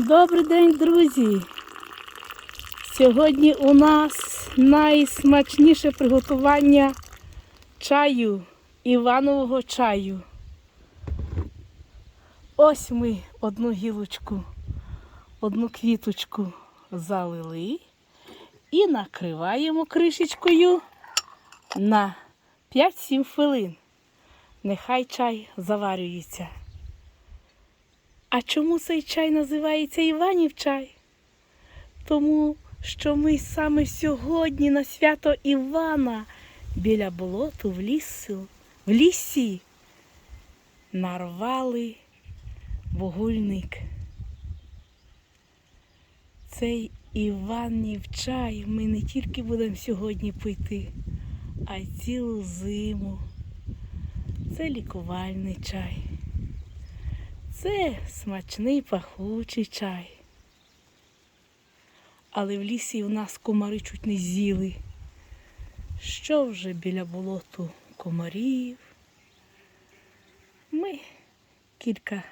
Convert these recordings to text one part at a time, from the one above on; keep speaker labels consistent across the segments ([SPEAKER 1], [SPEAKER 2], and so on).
[SPEAKER 1] Добрий день, друзі! Сьогодні у нас найсмачніше приготування чаю, Іванового чаю. Ось ми одну гілочку, одну квіточку залили і накриваємо кришечкою на 5-7 хвилин. Нехай чай заварюється. А чому цей чай називається Іванів чай? Тому що ми саме сьогодні на свято Івана біля болоту в лісу, в лісі нарвали вугульник. Цей Іванів чай ми не тільки будемо сьогодні пити, а й цілу зиму. Це лікувальний чай. Це смачний пахучий чай. Але в лісі в нас комари чуть не з'їли. Що вже біля болоту комарів? Ми кілька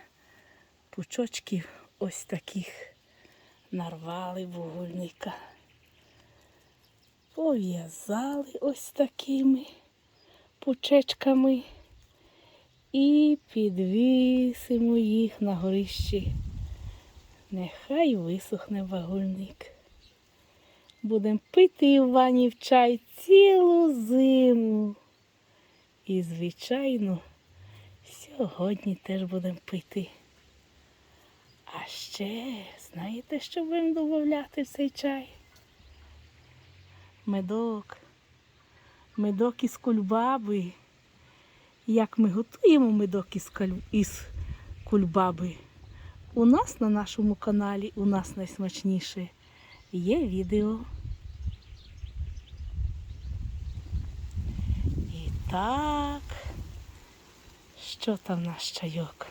[SPEAKER 1] пучочків ось таких нарвали вугольника. Пов'язали ось такими пучечками і підвісимо їх на горищі. Нехай висохне вагульник. Будемо пити Іванів чай цілу зиму. І, звичайно, сьогодні теж будемо пити. А ще, знаєте, що будемо додати в цей чай? Медок. Медок із кульбаби. Як ми готуємо медок із, із кульбаби? У нас на нашому каналі, у нас найсмачніше, є відео. І так, що там наш чайок?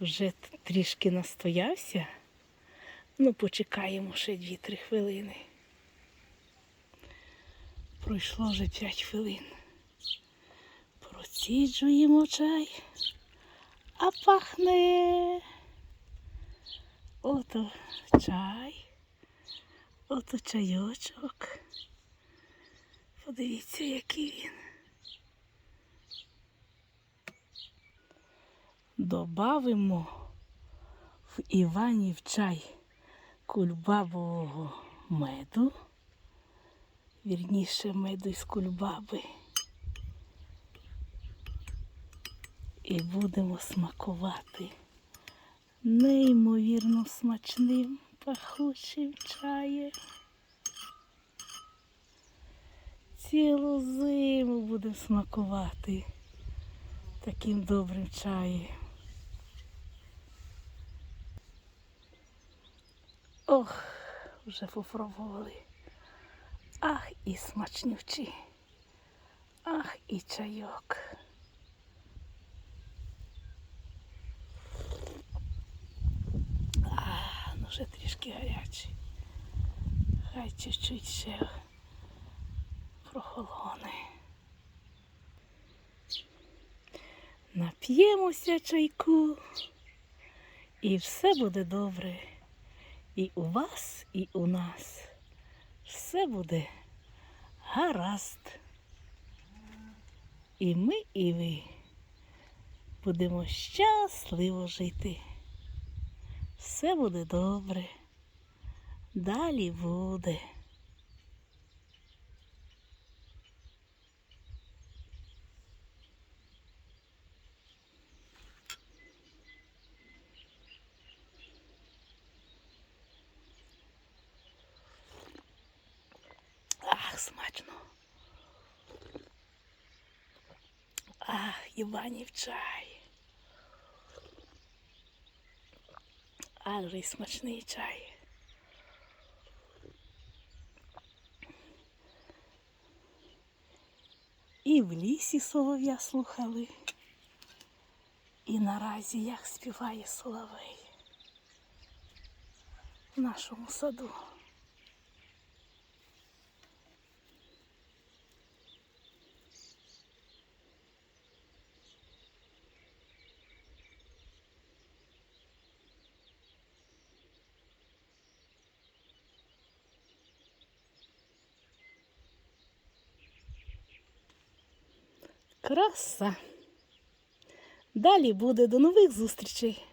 [SPEAKER 1] Вже трішки настоявся. Ну, почекаємо ще 2-3 хвилини. Пройшло вже 5 хвилин. Проціджуємо чай, а пахне. Ото чай, ото чайочок. Подивіться, який він. Добавимо в Іванів чай кульбабового меду, вірніше меду із кульбаби. І будемо смакувати неймовірно смачним пахучим чаєм. Цілу зиму будемо смакувати таким добрим чаєм. Ох, вже попробували. Ах, і смачнючі. Ах, і чайок. А, ну вже трішки гарячий. Хай чуть-чуть ще прохолоне. Нап'ємося чайку, і все буде добре. І у вас, і у нас. Все буде гаразд. І ми, і ви будемо щасливо жити. Все буде добре. Далі буде. Ах, смачно. Ах, Іванів чай. Ах, же й смачний чай. І в лісі солов'я слухали. І наразі як співає соловей в нашому саду. Краса. Далі буде до нових зустрічей.